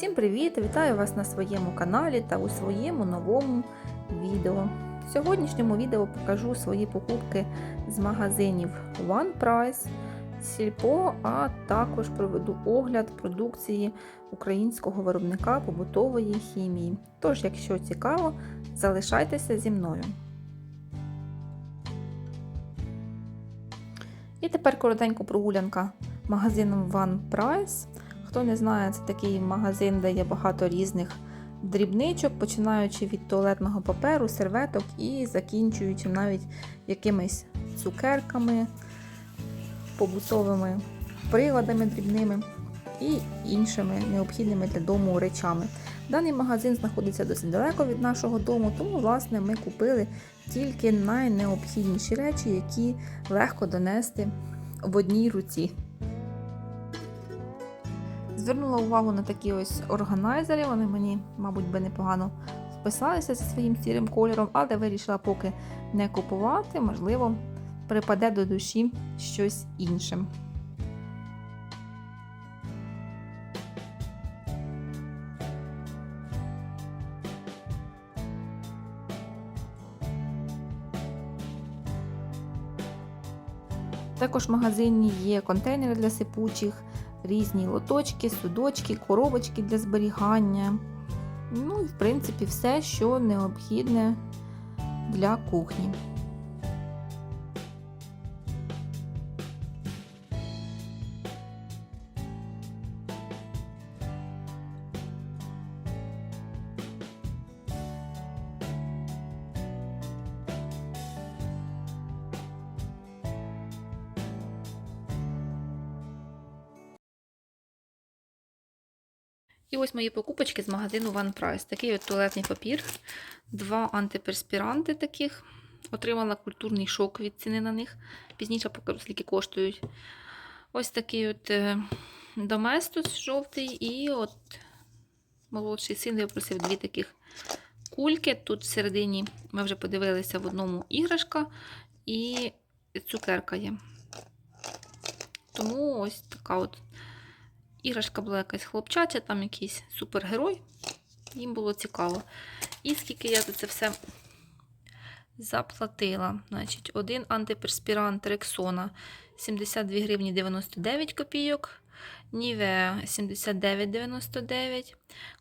Всім привіт! Вітаю вас на своєму каналі та у своєму новому відео. В сьогоднішньому відео покажу свої покупки з магазинів One Price, Сільпо, а також проведу огляд продукції українського виробника побутової хімії. Тож, якщо цікаво, залишайтеся зі мною. І тепер коротенько прогулянка магазином One Price. Хто не знає, це такий магазин, де є багато різних дрібничок, починаючи від туалетного паперу, серветок і закінчуючи навіть якимись цукерками, побутовими приладами дрібними і іншими необхідними для дому речами. Даний магазин знаходиться досить далеко від нашого дому, тому власне ми купили тільки найнеобхідніші речі, які легко донести в одній руці. Звернула увагу на такі ось органайзери, вони мені, мабуть, би непогано вписалися зі своїм сірим кольором, але вирішила поки не купувати, можливо, припаде до душі щось інше. Також в магазині є контейнери для сипучих, різні лоточки, судочки, коробочки для зберігання. Ну і, в принципі, все, що необхідне для кухні. І ось мої покупочки з магазину One Price. Такий от туалетний папір, два антиперспіранти таких. Отримала культурний шок від ціни на них. Пізніше покажу, скільки коштують. Ось такий от доместос жовтий, і от молодший син випросив дві таких кульки. Тут всередині ми вже подивилися в одному іграшка і цукерка є. Тому ось така от. Іграшка була якась хлопчача, там якийсь супергерой. Їм було цікаво. І скільки я за це все заплатила. Значить, Один антиперспірант Рексона 72 гривні 99 копійок. Ніве 79,99.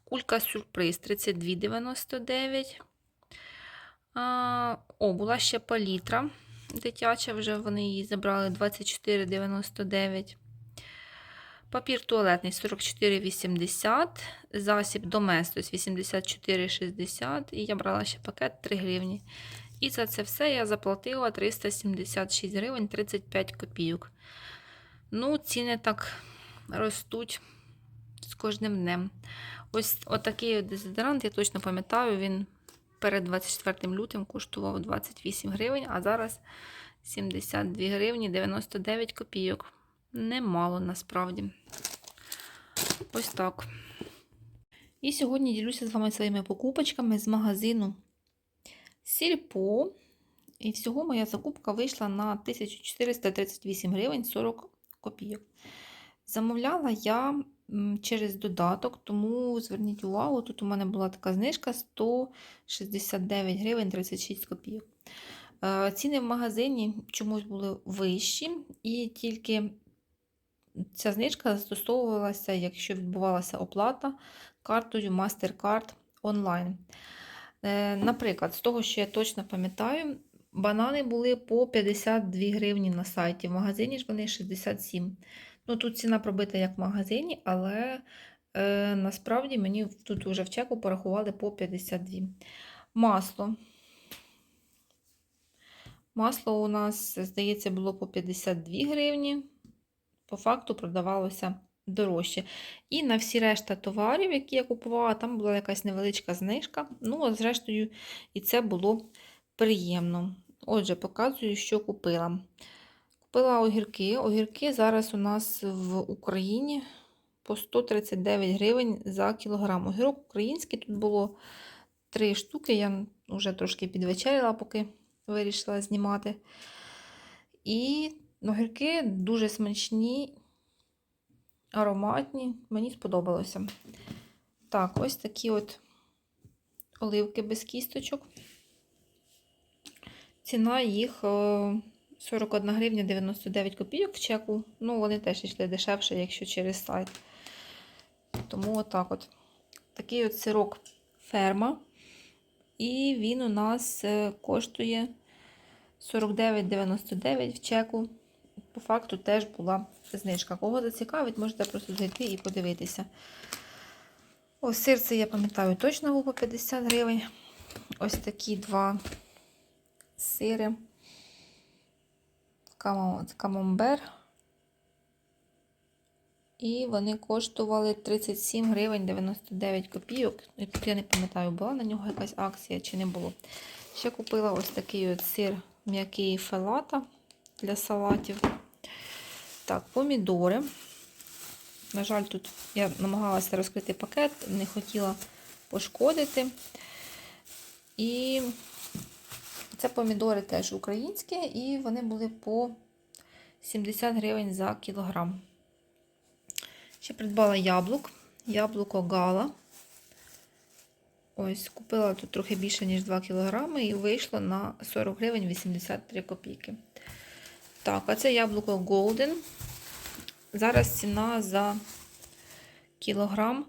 Кулька сюрприз 32,99. А, О, була ще палітра дитяча, вже вони її забрали 24,99. Папір туалетний 44,80, засіб Доместос 84,60 і я брала ще пакет 3 гривні. І за це все я заплатила 376 гривень 35 копійок. Ну, ціни так ростуть з кожним днем. Ось отакий дезодорант, я точно пам'ятаю, він перед 24 лютим коштував 28 гривень, а зараз 72 гривні 99 копійок. Немало насправді. Ось так. І сьогодні ділюся з вами своїми покупочками з магазину Сільпо. І всього моя закупка вийшла на 1438 гривень 40 копійок. Замовляла я через додаток, тому зверніть увагу, тут у мене була така знижка 169 гривень 36 копійок. Е, ціни в магазині чомусь були вищі, і тільки Ця знижка застосовувалася, якщо відбувалася оплата картою MasterCard онлайн. Е, наприклад, з того, що я точно пам'ятаю, банани були по 52 гривні на сайті. В магазині ж вони 67. Ну, Тут ціна пробита як в магазині, але е, насправді мені тут вже в чеку порахували по 52. Масло. Масло у нас, здається, було по 52 гривні по факту продавалося дорожче. І на всі решта товарів, які я купувала, там була якась невеличка знижка. Ну, а зрештою, і це було приємно. Отже, показую, що купила. Купила огірки. Огірки зараз у нас в Україні по 139 гривень за кілограм. Огірок український тут було 3 штуки. Я вже трошки підвечеряла, поки вирішила знімати. І Огірки дуже смачні, ароматні, мені сподобалося. Так, ось такі от оливки без кісточок. Ціна їх е, 41 гривня 99 копійок в чеку. Ну, вони теж йшли дешевше, якщо через сайт. Тому отак от. Такий от сирок ферма. І він у нас е, коштує 49,99 в чеку. По факту теж була знижка. Кого зацікавить, можете просто зайти і подивитися. Ось сир це, я пам'ятаю, точно був по 50 гривень. Ось такі два сири. Камам- Камамбер. І вони коштували 37 гривень 99 копійок. Тут я не пам'ятаю, була на нього якась акція чи не було. Ще купила ось такий от сир м'який фелата для салатів. Так, помідори. На жаль, тут я намагалася розкрити пакет, не хотіла пошкодити. І це помідори теж українські, і вони були по 70 гривень за кілограм. Ще придбала яблук, яблуко гала. Ось, купила тут трохи більше, ніж 2 кг, і вийшло на 40 гривень 83 копійки. Так, а це яблуко Golden. Зараз ціна за кілограм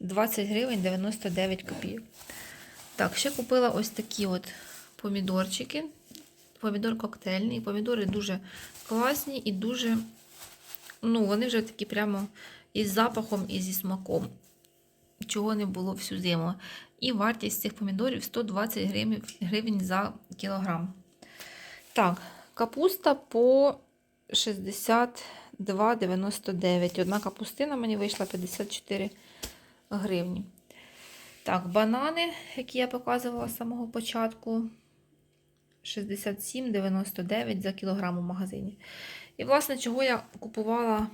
20 гривень 99 копійок. Так, ще купила ось такі от помідорчики. Помідор коктейльний. Помідори дуже класні і дуже, ну, вони вже такі прямо із запахом і зі смаком. Чого не було всю зиму. І вартість цих помідорів 120 гривень, за кілограм. Так, капуста по 62,99. Одна капустина мені вийшла 54 гривні. Так, банани, які я показувала з самого початку, 67,99 за кілограм у магазині. І, власне, чого я купувала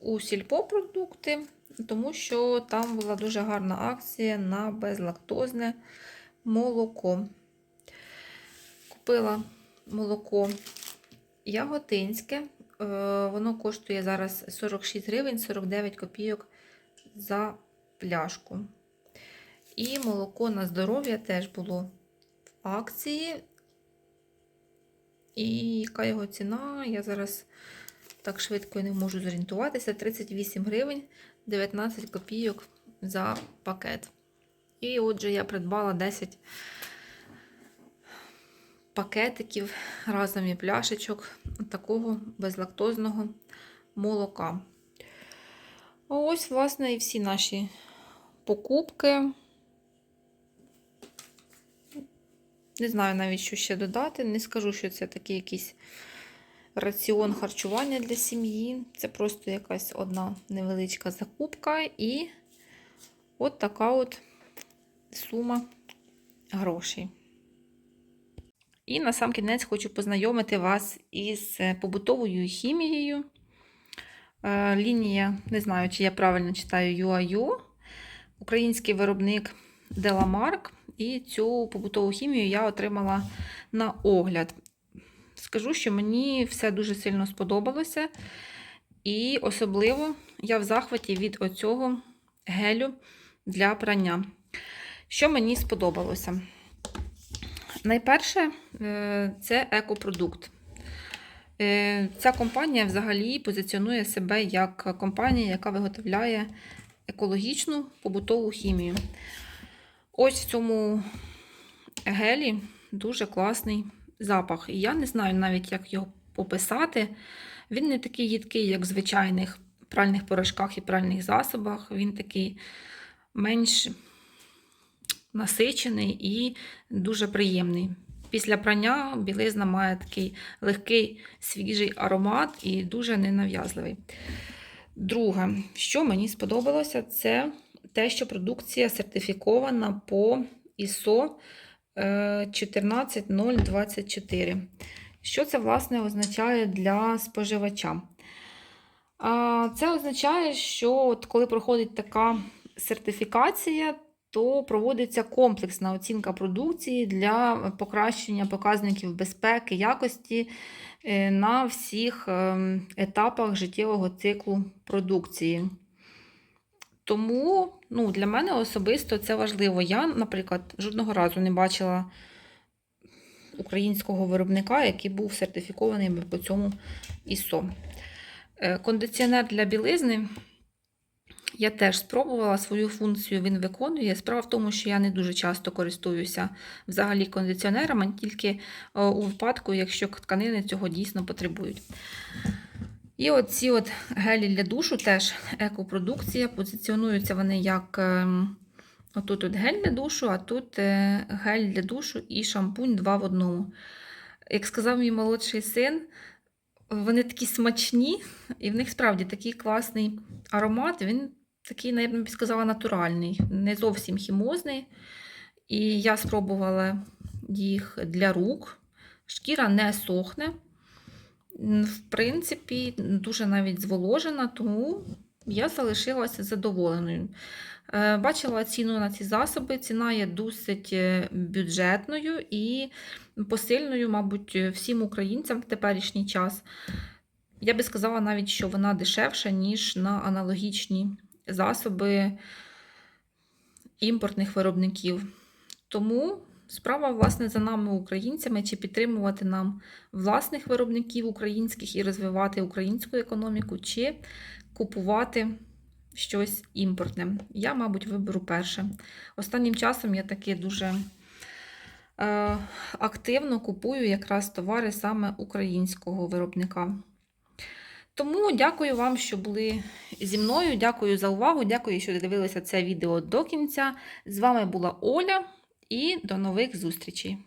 у сільпо продукти, тому що там була дуже гарна акція на безлактозне молоко. Купила молоко яготинське. Е, Воно коштує зараз 46 гривень 49 копійок за пляшку. І молоко на здоров'я теж було в акції. І яка його ціна? Я зараз так швидко не можу зорієнтуватися. 38 гривень 19 копійок за пакет. І отже, я придбала 10 пакетиків разом і пляшечок такого безлактозного молока. Ось, власне, і всі наші покупки. Не знаю навіть, що ще додати. Не скажу, що це такий якийсь раціон харчування для сім'ї. Це просто якась одна невеличка закупка і от така от сума грошей. І на сам кінець хочу познайомити вас із побутовою хімією. Е, Лінія, не знаю, чи я правильно читаю UAU, український виробник Delamark. І цю побутову хімію я отримала на огляд. Скажу, що мені все дуже сильно сподобалося. І особливо я в захваті від оцього гелю для прання. Що мені сподобалося? Найперше, е, це екопродукт. Е, Ця компанія взагалі позиціонує себе як компанія, яка виготовляє екологічну побутову хімію. Ось в цьому гелі дуже класний запах. І я не знаю навіть, як його описати. Він не такий їдкий, як в звичайних пральних порошках і пральних засобах. Він такий менш насичений і дуже приємний. Після прання білизна має такий легкий свіжий аромат і дуже ненав'язливий. Друге, що мені сподобалося, це те, що продукція сертифікована по ISO е, 14024. Що це, власне, означає для споживача? Це означає, що от коли проходить така сертифікація, то проводиться комплексна оцінка продукції для покращення показників безпеки, якості е, на всіх ем, етапах життєвого циклу продукції. Тому ну, для мене особисто це важливо. Я, наприклад, жодного разу не бачила українського виробника, який був сертифікований по цьому ISO. Е, Кондиціонер для білизни. Я теж спробувала свою функцію, він виконує. Справа в тому, що я не дуже часто користуюся взагалі кондиціонерами, тільки е, у випадку, якщо тканини цього дійсно потребують. І оці от гелі для душу теж екопродукція. Позиціонуються вони як ем, отут от гель для душу, а тут е, гель для душу і шампунь два в одному. Як сказав мій молодший син, вони такі смачні, і в них справді такий класний аромат. Він такий, я б сказала, натуральний, не зовсім хімозний. І я спробувала їх для рук. Шкіра не сохне. В принципі, дуже навіть зволожена, тому я залишилася задоволеною. Е, Бачила ціну на ці засоби. Ціна є досить е, бюджетною і посильною, мабуть, всім українцям в теперішній час. Я би сказала навіть, що вона дешевша, ніж на аналогічні засоби імпортних виробників. Тому справа, власне, за нами, українцями, чи підтримувати нам власних виробників українських і розвивати українську економіку, чи купувати щось імпортне. Я, мабуть, виберу перше. Останнім часом я таки дуже е, активно купую якраз товари саме українського виробника. Тому дякую вам, що були зі мною. Дякую за увагу. Дякую, що дивилися це відео до кінця. З вами була Оля і до нових зустрічей!